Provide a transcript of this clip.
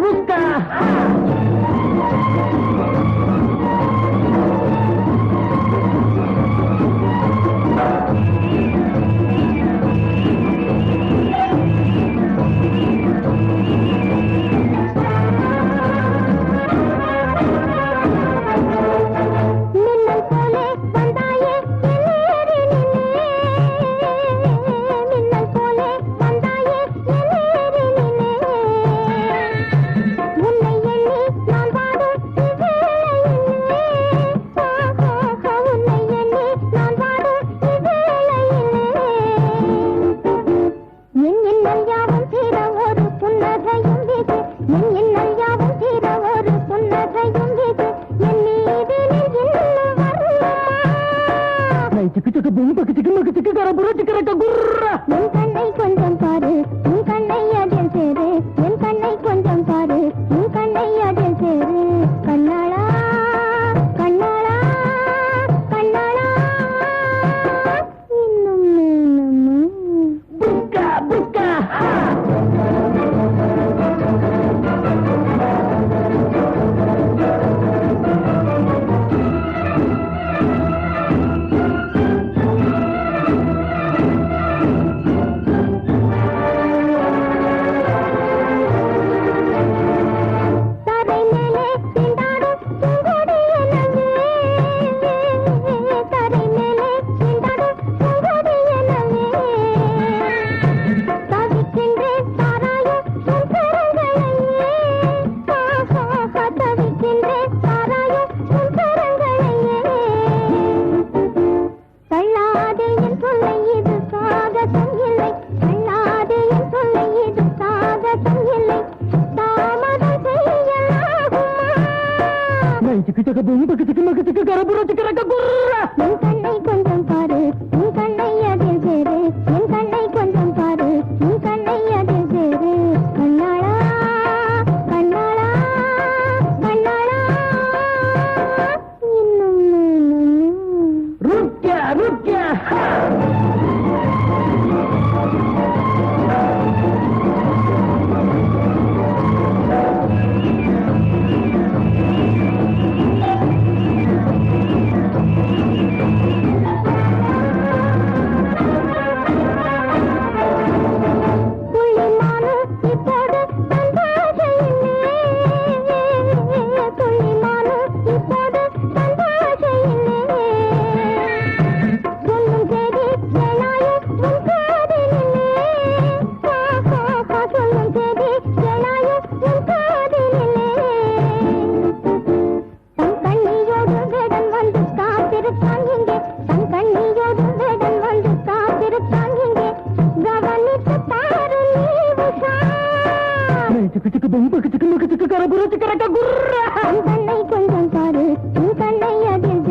busca. ¡Ah! гурра-ка-гурра! చిక్కు చిక్క బొమ్మ చిక్కు చిక్క కరబుర చిక్క రక గుర్ర చిక చిక దొంగ చిక చిక కరబుర చిక రక గుర్ర కొంతన్నై కొంచెం సారు ఇంకన్నయ్య దిల్